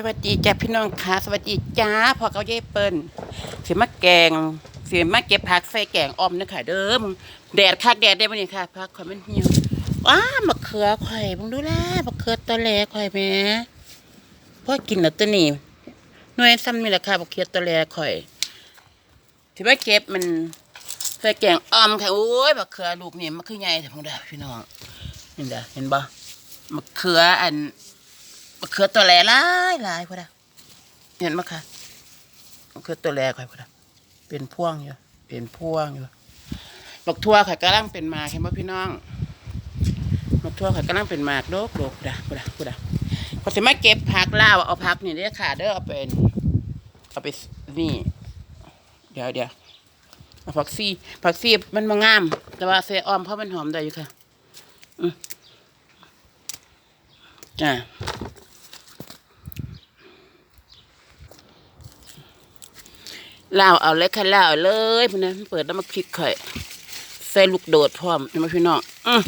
สวัสดีจ้าพี่น้องค่ะสวัสดีจ้าพอเขาเย่เปิ้ลเสียมาแกงเสียมาเก็บผักใส่แกงออมนะค่ะเด้อมึงแดดคักแดดได้บ่นี่ค่ะผักข่อยมันเหี่ยวว้ามะเขือข่อยมึงดูแลมะเขือตะแลข่อยแม่พอกินแล้วตัวนี้หน่วยซ้ำนี่แหละค่ะมะเขือตะแลข่อยที่ว่าเก็บมันใส่แกงออมค่ะโอ้ยมะเขือลูกนี่มันคือใหญ่แต่พงเด้อพี่น้องนี่เด้อเห็นบ่มะเขืออัน มะเขือตัวแหล่หลายหลายพอดะเห็นไหมคะมะเขือตัวแหล่ค่อยพอดะเป็นพ่วงอยู่เป็นพ่วงอยู่บักทั่วข่อยกำลังเป็นมากเห็นบ่พี่น้องบักทั่วข่อยกำลังเป็นมากโดกโดกพอดะพอดะพอดะพอสิมาเก็บผักลาวเอาผักนี่เด้อค่ะเด้อเอาเป็น เอาไปนี่ เดี๋ยวเดี๋ยวเอาผักซี่ผักซี่มันมางาม แต่ว่าเซออมเพราะมันหอมได้อยู่ค่ะ อืมจ้า ลาวเอาเลยค่ะลาวเอาเลยพี่นะเปิดแล้วมาพริกไข่ใส่ลูกโดดพร้อมเห็นไหมพี่น้องอือ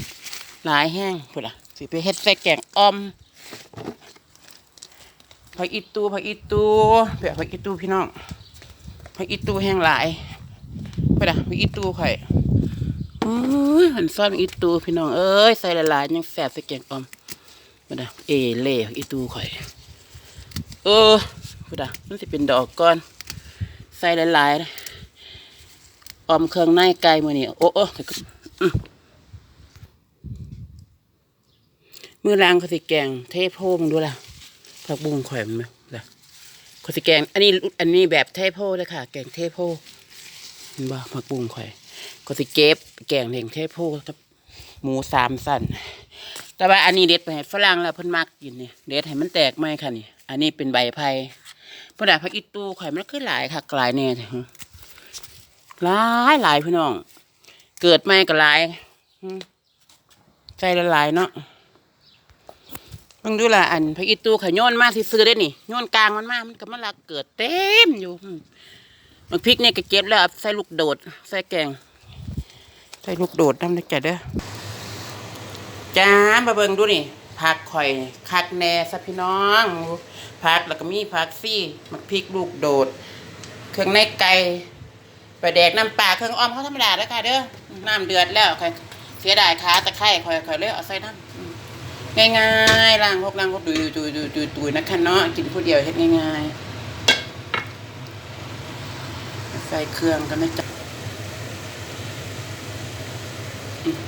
หลายแห้งพุ่นละสิไปเฮ็ดใส่แกงอ่อมผักอีตูผักอีตูเปียผักอีตูพี่น้องผักอีตูแห้งหลายพุ่นละผักอีตูข่อยอุ้ยหันซ่อนอีตูพี่น้องเอ้ยใส่หลายยังแซ่บใส่แกงอ่อมพุ่นละเอเล่ผักอีตูข่เออพุ่นละมันสิเป็นดอกก่อน ใส่หลายๆออมเครื่องในไก่มือนี่โอ้โอ้อื้อมือล้างขาสิแกงเทโพมึงดูล่ะผักบุ้งข่อยมันไหมล่ะขาสิแกง อันนี้อันนี้แบบเทโพเลยค่ะ แกงเทโพเห็นบ่ผักบุ้งข่อยขาสิเก็บแกงเลียงเทโพกับหมูสามสันแต่ว่าอันนี้เด็ดไปให้ฝรั่งแล้วเพิ่นมักกินนี่เด็ดให้มันแตกไหมค่ะนี่ อันนี้เป็นใบไผ่ พอดาพักอีตูข่อยมันคือหลายค่ะหลายแน่หลายหลายพี่น้อง เกิดไม่ก็หลายใจละลายเนาะมึงดูละอันพักอีตูข่อยโยนมาสิซื้อได้นี่โยนกลางมันมามันก็มันละเกิดเต็มอยู่มันพริกเนี่ยก็เก็บแล้วใส่ลูกโดด ใส่แกง ใส่ลูกโดดน้ำนะจ๊ะเด้อจ้ามาเบิ่งดูนี่ผักข่อยคักแน่ซะพี่น้องผักแล้วก็มีผักซี่มักพริกลูกโดด เครื่องในไก่ปลาแดกน้ำปลาเครื่องอ้อมเขาธรรมดาแล้วค่ะเด้อน้ำเดือดแล้วค่อยเสียดายขาตะไคร้ค่อยค่อยเลยเอาใส่น้ำอืมง่ายๆล้างพวกล้างพวกดุยดุยดุยดุยดุยนะคะเนาะกินผู้เดียวเฮ็ดง่ายๆใส่เครื่องกันนะจ๊ะอืม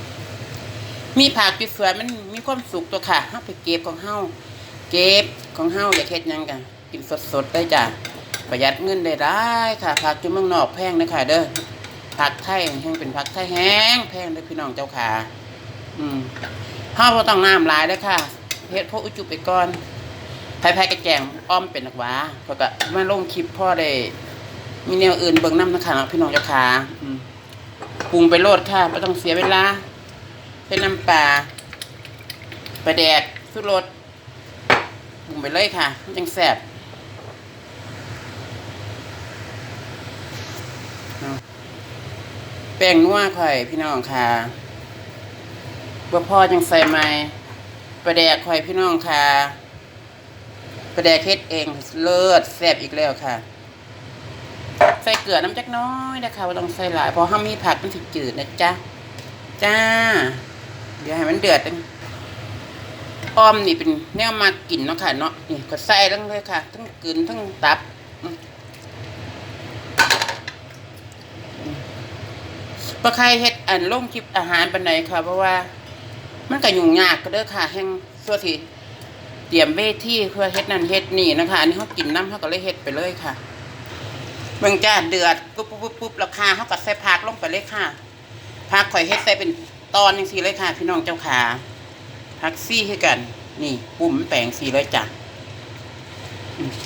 มีผักอยู่สวนมันมีความสุขตัวค่ะเฮาไปเก็บของเฮาเก็บของเฮาอย่าเฮ็ดหยังกันกินสดๆได้จ้ะประหยัดเงินได้ได้ค่ะผักจุ่เมืองนอกแพงนะค่ะเด้อผักไทยแห้งเป็นผักไทยแห้งแพงเด้อพี่น้องเจ้าค่ะ อืมเฮาบ่ต้องน้ำหลายเด้อค่ะเฮ็ดพวกอุจุไปก่อนไผๆกระแจงอ้อมเป็นนักหวาเพราก็มาลงคลิปพ่อได้มีแนวอื่นเบิ่งนำนะคะเนาะพี่น้องเจ้าค่ะอืมปรุงไปโลดค่ะบ่ต้องเสียเวลา เป็นน้ำปลาปลาแดกสุรสปรุงไปเลยค่ะ มันจังแซ่บแป้งนัวข่อยพี่น้องค่ะบ่พ่อจังใส่ไหมปลาแดกข่อยพี่น้องค่ะปลาแดกเฮ็ดเองเลิศแซ่บอีกแล้วค่ะ ใส่เกลือน้ำจักน้อยนะคะว่าต้องใส่หลายเพราะห้ามมีผักมันถึงจืดนะจ๊ะ จ้า เดี๋ยวให้มันเดือดตั้งอ้อมนี่เป็นแนวมากินเนาะค่ะเนาะนี่ก็ใส่ลงเลยค่ะ ทั้งกลืนทั้งตับปลาไข่เฮ็ดอันลงคลิปอาหารปานไหนค่ะ เพราะว่า มันก็ยุ่งยากก็เด้อค่ะแห่งส่วนที่เตรียมเวทีเพื่อเฮ็ดนั่นเฮ็ดนี่นะคะ อันนี้เขากินน้ำเขาก็เลยเฮ็ดไปเลยค่ะเบิ่งจ้าเดือดปุ๊บปุ๊บปุ๊บปุ๊บราคาเขาก็ใส่ผักลงไปเลยค่ะผักข่อยเฮ็ดใส่เป็น ตอนจังซี่เลยค่ะ พี่น้องเจ้าขาพักซี่ให้กัน นี่ปุ่มแปลงสีเลยจ้ะ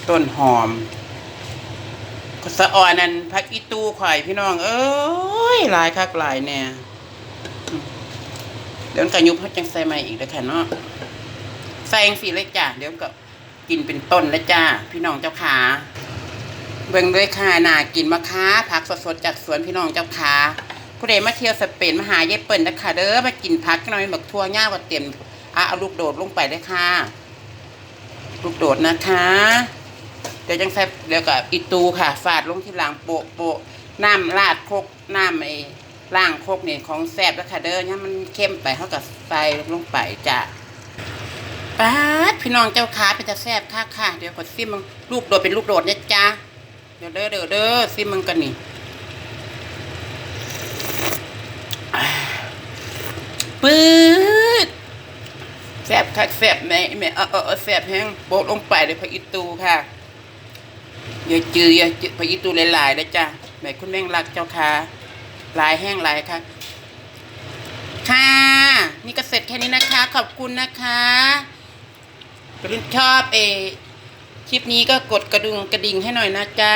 ต้นหอมก็สะออนนั่นพักอีตูข่อยพี่น้อง เอ้ยลายคักลายแน่อืมเดี๋ยวกันยุบพักจังใส่ใหม่อีกแล้วค่ะเนาะใส่จังสีเลยจ้ะเดี๋ยวก็กินเป็นต้นแล้วจ้าพี่น้องเจ้าขาเบิ่งด้วยค่ะนากินมะค้าผักสดๆจากสวนพี่น้องเจ้าขา ผู้ใดมาเที่ยวสเปนมาหาเยเปิ่นนะคะเด้อมากินผักหน่อยบักทั่วง่าก็เต็มอะเอาลูกโดดลงไปเลยค่ะ ลูกโดดนะคะ เดี๋ยวจังใส่เดี๋ยวกับอีตูค่ะฝาดลงที่หลังโปะโปะน้ำราดโคกน้ำไอ้ล่างโคกเนี่ยของแซ่บแล้วค่ะเด้อเนี่ยมันเข้มไปเท่ากับใส่ลงไปจ้ะป๊าพี่น้องเจ้าขาเป็นจะแซ่บค่ะค่ะ เดี๋ยวกดซิมมึงลูกโดดเป็นลูกโดดเนี่ยจ้าเดี๋ยวเด้อเด้อเด้อซิมมึงกันนี่อ่า ปื๊ดแสบคักแสบแม่แม่เออเออเออแสบแห้งโบะลงไปเลยพระอิตูค่ะอย่าจืออย่าจือพระอิตูหลายๆเลยจ้ะแม่คุณแม่งรักเจ้าค่ะหลายแห้งหลายค่ะ ค่ะ นี่ก็เสร็จแค่นี้นะคะ ขอบคุณนะคะกรุณชอบเออคลิปนี้ก็กดกระดุงกระดิ่งให้หน่อยนะจ๊ะ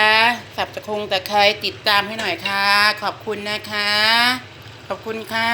สับตะคงตะไคร้ติดตามให้หน่อยค่ะ ขอบคุณนะคะ ขอบคุณค่ะ